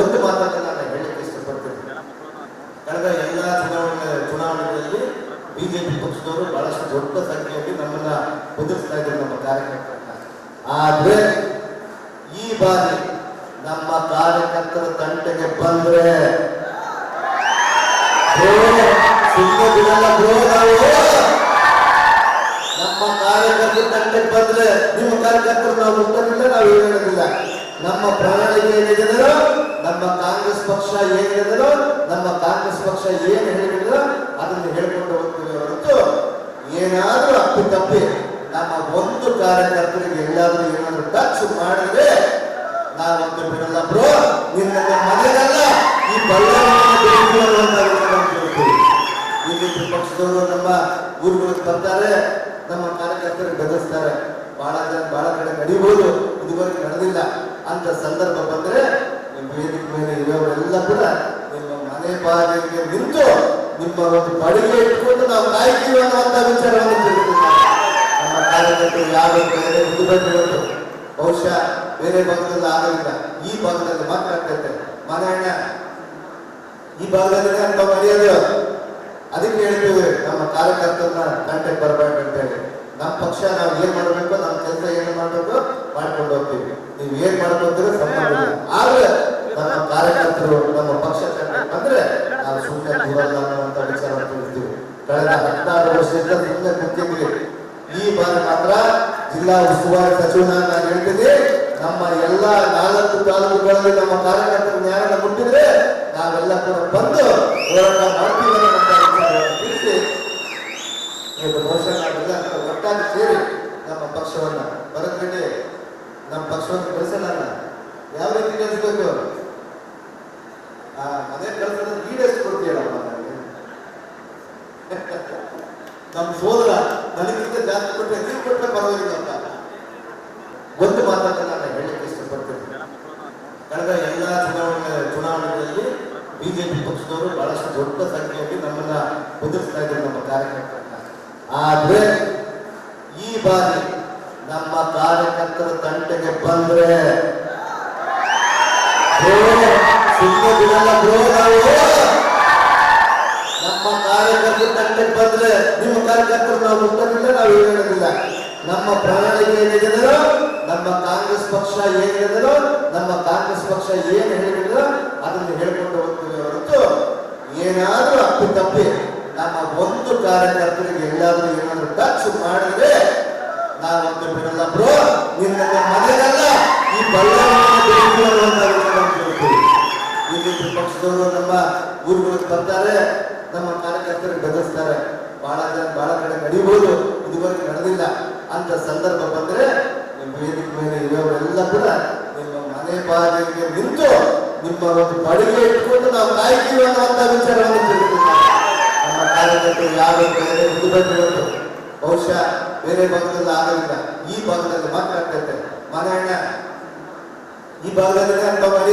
ಒಂದು ಮಾತನ್ನು ನಾನು ಹೇಳಲಿಕ್ಕೆ ಇಷ್ಟಪಡ್ತೇನೆ. ಕಳೆದ ಎಲ್ಲ ಚುನಾವಣೆ ಚುನಾವಣೆಗಳಲ್ಲಿ ಬಿಜೆಪಿ ಪಕ್ಷದವರು ಬಹಳಷ್ಟು ದೊಡ್ಡ ಸಂಖ್ಯೆಯಲ್ಲಿ ನಮ್ಮನ್ನ ಕುದುರಿಸ್ತಾ ಇದ್ದಾರೆ ನಮ್ಮ ಕಾರ್ಯಕರ್ತರನ್ನ. ಆದ್ರೆ ಈ ಬಾರಿ ನಮ್ಮ ಕಾರ್ಯಕರ್ತರ ತಂಟೆಗೆ ಬಂದ್ರೆ ನಮ್ಮ ಕಾರ್ಯಕರ್ತರ ತಂಟೆಗೆ ಬಂದ್ರೆ ನಿಮ್ಮ ಕಾರ್ಯಕರ್ತರು ನಾವು ಮುಟ್ಟಲಿಲ್ಲ ನಾವು ಹೇಳೋದಿಲ್ಲ. ನಮ್ಮ ಪ್ರಣಾಳಿಕೆ ಏನಿದೆಯೋ ನಮ್ಮ ಕಾಂಗ್ರೆಸ್ ಪಕ್ಷ ಏನಿದೆಯೋ ನಮ್ಮ ಕಾಂಗ್ರೆಸ್ ಪಕ್ಷ ಏನು ಹೇಳಿದ್ರು ಅದನ್ನು ಹೇಳ್ಕೊಂಡು ಹೋಗ್ತೀವಿ ಹೊರತು ಏನಾದ್ರೂ ಅಪ್ಪಿ ತಪ್ಪಿ ನಮ್ಮ ಒಂದು ಕಾರ್ಯಕರ್ತರಿಗೆ ಎಲ್ಲಾದ್ರೂ ಏನಾದ್ರೂ ಟಚ್ ಮಾಡಿದ್ರೆ ನಾವಂತೂ ಬಿಡಲ್ಲ ಬ್ರೋ ನಿನ್ನ ಮನೆಗಲ್ಲ, ಈ ಬಿಜೆಪಿ ಪಕ್ಷದವರು ನಮ್ಮ ಊರುಗಳಿಗೆ ಬರ್ತಾರೆ, ನಮ್ಮ ಕಾರ್ಯಕರ್ತರಿಗೆ ಬೆದರಿಸ್ತಾರೆ. ಬಹಳ ಜನ ಬಹಳ ಕಡೆ ನಡೀಬಹುದು ಇದುವರೆಗೆ ನಡೆದಿಲ್ಲ ಅಂತ ಸಂದರ್ಭ ಬಂದ್ರೆ ನಿಮ್ಮ ಒಂದು ಬಡಿಗೆ ಇಟ್ಕೊಂಡು ನಾವು ಕಾಯ್ತೀವಿ ಅನ್ನುವಂತ ವಿಚಾರವನ್ನು ತಿಳಿದಿದ್ದಾರೆ. ನಮ್ಮ ಕಾರ್ಯಕರ್ತರು ಯಾರು ಬೇರೆ ಮುದುಬಂದಿರೋದು ಬಹುಶಃ ಬೇರೆ ಭಾಗದಲ್ಲಿ ಆಗಲಿಲ್ಲ ಈ ಭಾಗದಲ್ಲಿ ಮಾತ್ರ ಆಗ್ತೈತೆ ಮನೆ ಈ ಭಾಗದಲ್ಲಿ ಅಂತ ಮರೆಯೋದು ಅದಕ್ಕೆ ಹೇಳ್ತೀವಿ, ನಮ್ಮ ಕಾರ್ಯಕರ್ತರನ್ನ ಕಂಟೆಕ್ಟ್ ಬರಬೇಡ ಅಂತ ಹೇಳಿ ನಮ್ಮ ಪಕ್ಷ ನಾವು ಏನ್ ಮಾಡಬೇಕು, ನಮ್ಮ ಈ ಬಾರಿ ಮಾತ್ರ ಜಿಲ್ಲಾ ಉಸ್ತುವಾರಿ ಸಚಿವನಾಗಿ ನಾನು ಹೇಳ್ತೀನಿ ನಮ್ಮ ಎಲ್ಲಾ ನಾಲ್ಕು ತಾಲೂಕುಗಳಲ್ಲಿ ನಮ್ಮ ಕಾರ್ಯಕರ್ತರು ನ್ಯಾಯ ಮುಟ್ಟಿದ್ರೆ ನಾವೆಲ್ಲ ಕೂಡ ಬಂದು ಹೋರಾಟ ಮಾಡ್ತೀವಿ ತಿಳಿಸಿ ಇವತ್ತು ಬಹುಶಃ ನಾವೆಲ್ಲ ಒಟ್ಟಾಗಿ ಸೇರಿ ನಮ್ಮ ಪಕ್ಷವನ್ನ ಬರದ್ಬಿಟ್ಟು ನಮ್ಮ ಪಕ್ಷವನ್ನು ಬೆಳೆಸಲ್ಲ. ಯಾವ ರೀತಿ ಕಳಿಸ್ಬೇಕು ಆ ಅದೇ ಕೆಲಸದ ಈಡೇರಿಸ್ಕೊಡ್ತೀಯಲ್ಲಪ್ಪ ನನಗೆ ನಮ್ಮ ಸೋದರ ನನಗಿಂತ ಜಾಸ್ತಿ ಕೊಟ್ಟರೆ ನೀವು ಕೊಟ್ಟರೆ ಪರವಾಗಿಲ್ಲಪ್ಪ ಒಂದು ಮಾತನ್ನು ನಾನು ಹೇಳಕ್ಕೆ ಇಷ್ಟಪಡ್ತೀನಿ. ಕಳೆದ ಎಲ್ಲ ಚುನಾವಣೆ ಚುನಾವಣೆಗಳಲ್ಲಿ ಬಿಜೆಪಿ ಪಕ್ಷದವರು ಬಹಳಷ್ಟು ದೊಡ್ಡ ಸಂಖ್ಯೆಯಲ್ಲಿ ನಮ್ಮನ್ನ ಕುದುರಿಸ್ತಾ ಇದ್ದಾರೆ ನಮ್ಮ ಕಾರ್ಯಕರ್ತರನ್ನ. ಆದ್ರೆ ಈ ಬಾರಿ ನಮ್ಮ ಕಾರ್ಯಕರ್ತರ ತಂಟೆಗೆ ಬಂದ್ರೆ ಬ್ರೋ, ಸುಮ್ಮನೆ ಬಿಡಲ್ಲ ಬ್ರೋ ನಾವು. ಕಾರ್ಯಕರ್ತರ ತಂಡಕ್ಕೆ ಬಂದ್ರೆ ನಿಮ್ಮ ಕಾರ್ಯಕರ್ತರು ನಾವು ಮುಟ್ಟಲಿಲ್ಲ ನಾವು ಏನು ಹೇಳೋದಿಲ್ಲ. ನಮ್ಮ ಪ್ರಣಾಳಿಕೆ ಏನಿದೆಯೋ, ನಮ್ಮ ಕಾಂಗ್ರೆಸ್ ಪಕ್ಷ ಏನಿದೆಯೋ, ನಮ್ಮ ಕಾಂಗ್ರೆಸ್ ಪಕ್ಷ ಏನು ಹೇಳಿದ್ರು ಅದನ್ನು ಹೇಳ್ಕೊಂಡು ಹೋಗ್ತೀವಿ ಹೊರತು ಏನಾದರೂ ಅಪ್ಪಿ ತಪ್ಪಿ ನಮ್ಮ ಒಂದು ಕಾರ್ಯಕರ್ತರಿಗೆ ಎಲ್ಲಾದ್ರೂ ಏನಾದ್ರೂ ಟಚ್ ಮಾಡಿದ್ರೆ ನಾವಂತೂ ಬಿಡಲ್ಲ ಬ್ರೋ. ನಿನ್ನ ಮನೆಗಲ್ಲ ಈ ಬಳ್ಳಾರಿ ಬಿಜೆಪಿ ಪಕ್ಷದವರು ನಮ್ಮ ಗುರುಗಳಿಗೆ ಬರ್ತಾರೆ. ನಮ್ಮ ಕಾರ್ಯಕರ್ತರು ಬೆದರಿಸ್ತಾರೆ ಬಹಳ ಜನ, ಬಹಳ ಕಡೆ ನಡೀಬಹುದು ಇದುವರೆಗೆ ನಡೆದಿಲ್ಲ. ಅಂತ ಸಂದರ್ಭ ಬಂದ್ರೆ ನಿಮ್ಮ ವೇದಿಕೆ ಮೇಲೆ ಇರೋರೆಲ್ಲ ಕೂಡ ನಿಮ್ಮ ಮನೆ ಬಾಗಿಲಿಗೆ ನಿಂತು ನಿಮ್ಮ ಒಂದು ಬಡಿಗೆ ಇಟ್ಕೊಂಡು ನಾವು ಕಾಯ್ತೀವಿ ಅನ್ನುವಂತ ವಿಚಾರವನ್ನು ತಿಳಿದಿದ್ದಾರೆ. ನಮ್ಮ ಕಾರ್ಯಕರ್ತರು ಯಾರು ಬೇರೆ ಮುದುಬಂದಿರೋದು ಬಹುಶಃ ಬೇರೆ ಭಾಗದಲ್ಲಿ ಆಗಲಿಲ್ಲ. ಈ ಭಾಗದಲ್ಲಿ ಮಾತ್ರ ಆಗ್ತೈತೆ ಮನೆ ಈ ಭಾಗದಲ್ಲಿ ಅಂತ